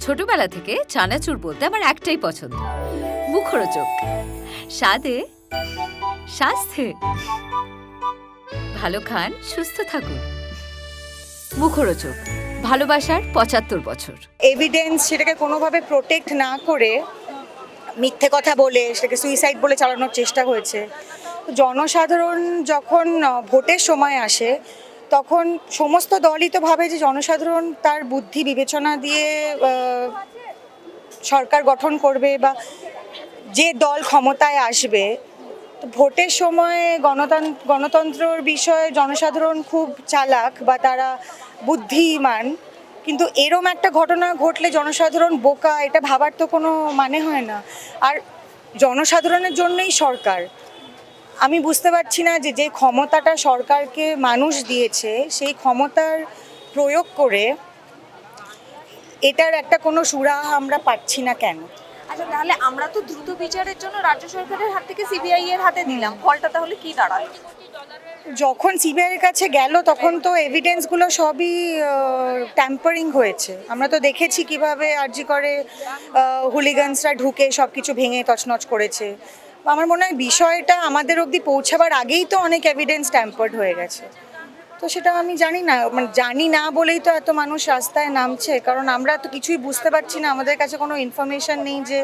ছোটবেলা থেকে চানাচুর বলতে আমার একটাই পছন্দ। মুখরোচক। স্বাদে স্বাস্থ্যে ভালো খান, সুস্থ থাকুন। মুখরোচক। ভালোবাসার পঁচাত্তর বছর। এভিডেন্স সেটাকে কোনোভাবে প্রোটেক্ট না করে মিথ্যে কথা বলে, সেটাকে সুইসাইড বলে চালানোর চেষ্টা হয়েছে। জনসাধারণ যখন ভোটের সময় আসে তখন সমস্ত দলই তো ভাবে যে জনসাধারণ তার বুদ্ধি বিবেচনা দিয়ে সরকার গঠন করবে বা যে দল ক্ষমতায় আসবে ভোটের সময় গণতন্ত্র গণতন্ত্রর বিষয়ে জনসাধারণ খুব চালাক বা তারা বুদ্ধিমান, কিন্তু এরম একটা ঘটনা ঘটলে জনসাধারণ বোকা, এটা ভাবার তো কোনো মানে হয় না। আর জনসাধারণের জন্যই সরকার। আমি বুঝতে পারছি না যে যে ক্ষমতাটা সরকারকে মানুষ দিয়েছে সেই ক্ষমতার প্রয়োগ করে এটার একটা কোনো সুরাহা আমরা পাচ্ছি না কেন? আচ্ছা তাহলে আমরা তো দ্রুত বিচারের জন্য রাজ্য সরকারের হাত থেকে সিবিআই এর হাতে দিলাম। ফলটা তাহলে কি দাঁড়াল? যখন সিবিআই এর কাছে গেল তখন তো এভিডেন্সগুলো সবই ট্যাম্পারিং হয়েছে। আমরা তো দেখেছি কীভাবে আরজি করে হুলিগানসরা ঢুকে সব কিছু ভেঙে তছনছ করেছে। আমার মনে হয় বিষয়টা আমাদের অবধি পৌঁছাবার আগেই তো অনেক এভিডেন্স ট্যাম্পার্ড হয়ে গেছে। তো সেটা আমি জানি না মানে জানি না বলেই তো এত মানুষ রাস্তায় নামছে কারণ আমরা তো কিছুই বুঝতে পারছি না আমাদের কাছে কোনো ইনফরমেশন নেই যে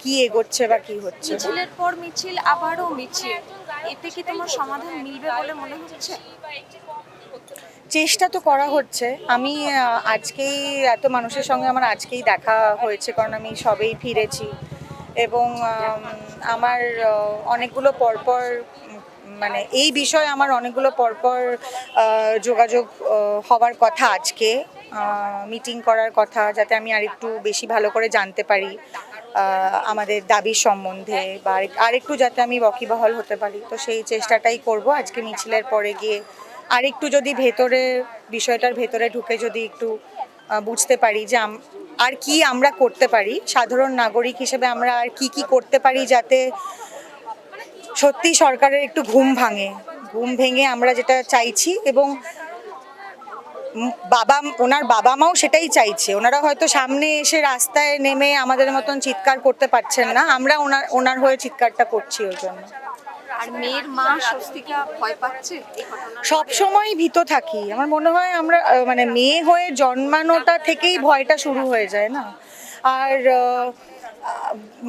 কি এগোচ্ছে বা কি হচ্ছে। মিছিলের পর মিছিল আবারও মিছিল। এতে কি তোমার সমাধান মিলবে বলে মনে হচ্ছে? চেষ্টা তো করা হচ্ছে। আমি আজকেই এত মানুষের সঙ্গে আমার আজকেই দেখা হয়েছে কারণ আমি সবেই ফিরেছি। এবং আমার অনেকগুলো পরপর মানে এই বিষয়ে আমার অনেকগুলো পরপর যোগাযোগ হওয়ার কথা আজকে মিটিং করার কথা যাতে আমি আরেকটু বেশি ভালো করে জানতে পারি আমাদের দাবির সম্বন্ধে বা আরেক- আরেকটু যাতে আমি ওয়াকিবহাল হতে পারি। তো সেই চেষ্টাটাই করব আজকে মিছিলের পরে গিয়ে। আর একটু যদি ভেতরে, বিষয়টার ভেতরে ঢুকে যদি একটু বুঝতে পারি যে আর কি আমরা করতে পারি? সাধারণ নাগরিক হিসেবে আমরা আর কি কি করতে পারি যাতে সত্যি সরকারের একটু ঘুম ভাঙে? ঘুম ভেঙে আমরা যেটা চাইছি এবং বাবা, ওনার বাবা মাও সেটাই চাইছে। ওনারা হয়তো সামনে এসে রাস্তায় নেমে আমাদের মতন চিৎকার করতে পারছেন না। আমরা ওনার ওনার হয়ে চিৎকারটা করছি ওই জন্য। আর মেয়ের মা স্বস্তিকা ভয় পাচ্ছে সব সময় ভীত থাকি। আমার মনে হয় আমরা মানে মেয়ে হয়ে জন্মানোটা থেকেই ভয়টা শুরু হয়ে যায় না? আর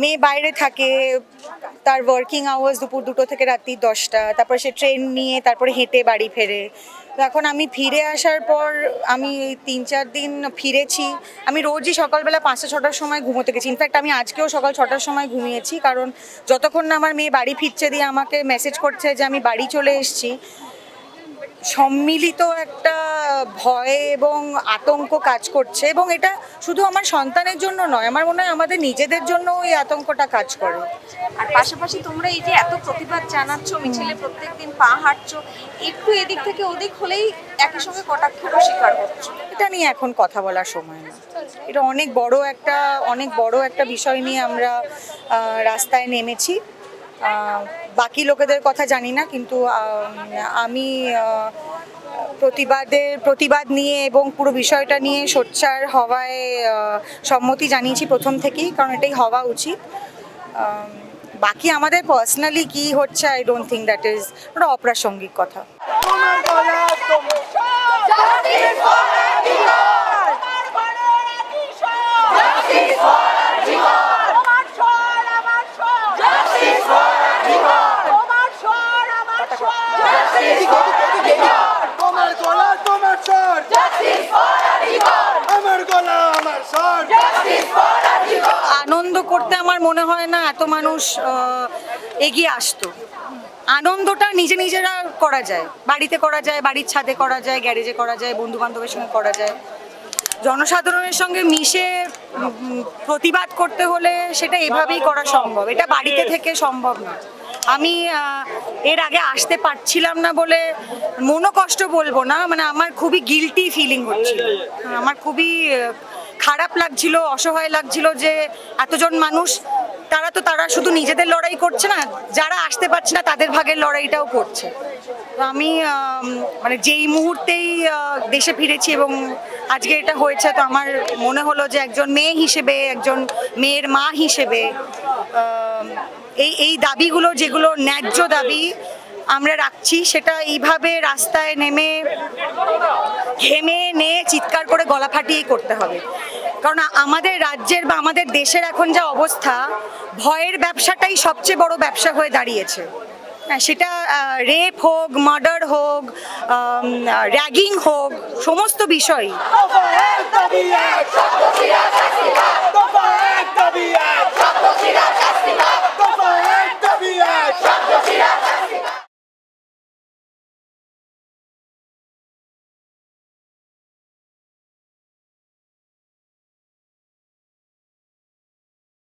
মেয়ে বাইরে থাকে, তার ওয়ার্কিং আওয়ার্স দুপুর দুটো থেকে রাত্রি দশটা, তারপর সে ট্রেন নিয়ে তারপরে হেঁটে বাড়ি ফেরে। তো এখন আমি ফিরে আসার পর আমি তিন চার দিন ফিরেছি। আমি রোজই সকালবেলা পাঁচটা ছটার সময় ঘুমোতে গেছি। ইনফ্যাক্ট আমি আজকেও সকাল ছটার সময় ঘুমিয়েছি, কারণ যতক্ষণ না আমার মেয়ে বাড়ি ফিরছে দিয়ে আমাকে মেসেজ করছে যে আমি বাড়ি চলে এসেছি সম্মিলিত একটা ভয় এবং আতঙ্ক কাজ করছে এবং এটা শুধু আমার সন্তানের জন্য নয় আমার মনে হয় আমাদের নিজেদের জন্য ওই আতঙ্কটা কাজ করে। আর পাশাপাশি তোমরা এই যে এত প্রতিবাদ জানাচ্ছ মিছিলে প্রত্যেকদিন পা হাঁটছো একটু এদিক থেকে ওদিক হলেই একই সঙ্গে কটাক্ষেরও শিকার করছ এটা নিয়ে এখন কথা বলার সময় না। এটা অনেক বড় একটা অনেক বড় একটা বিষয় নিয়ে আমরা রাস্তায় নেমেছি। বাকি লোকেদের কথা জানি না, কিন্তু, আমি প্রতিবাদের, প্রতিবাদ নিয়ে এবং পুরো বিষয়টা নিয়ে সোচ্চার হওয়ায় সম্মতি জানিয়েছি প্রথম থেকেই, কারণ এটাই হওয়া উচিত। বাকি আমাদের পার্সোনালি কি হচ্ছে I don't think that is ওটা অপ্রাসঙ্গিক কথা তোমার গলা তোমার স্বর আমার গলা আমার স্বর আনন্দ করতে আমার মনে হয় না এত মানুষ এগিয়ে আসতো। আনন্দটা নিজে নিজেরা করা যায়। বাড়িতে করা যায়, বাড়ির ছাদে করা যায়, গ্যারেজে করা যায় বন্ধু বান্ধবের সঙ্গে করা যায়। জনসাধারণের সঙ্গে মিশে প্রতিবাদ করতে হলে সেটা এভাবেই করা সম্ভব। এটা বাড়িতে থেকে সম্ভব না। আমি এর আগে আসতে পারছিলাম না বলে মনো কষ্ট বলব না মানে আমার খুবই গিলটি ফিলিং হচ্ছিল। আমার খুবই খারাপ লাগছিল, অসহায় লাগছিল যে এতজন মানুষ, তারা তো তারা শুধু নিজেদের লড়াই করছে না, যারা আসতে পারছে না তাদের ভাগের লড়াইটাও করছে। তো আমি মানে যেই মুহূর্তেই দেশে ফিরেছি এবং আজকে এটা হয়েছে, তো আমার মনে হলো যে একজন মেয়ে হিসেবে, একজন মেয়ের মা হিসেবে এই এই দাবিগুলো যেগুলো ন্যায্য দাবি আমরা রাখছি, সেটা এইভাবে রাস্তায় নেমে, ঘেমে নে চিৎকার করে গলা ফাটিয়েই করতে হবে। কারণ আমাদের রাজ্যের বা আমাদের দেশের এখন যা অবস্থা, ভয়ের ব্যবসাটাই সবচেয়ে বড় ব্যবসা হয়ে দাঁড়িয়েছে। হ্যাঁ সেটা রেপ হোক মার্ডার হোক র্যাগিং হোক, সমস্ত বিষয়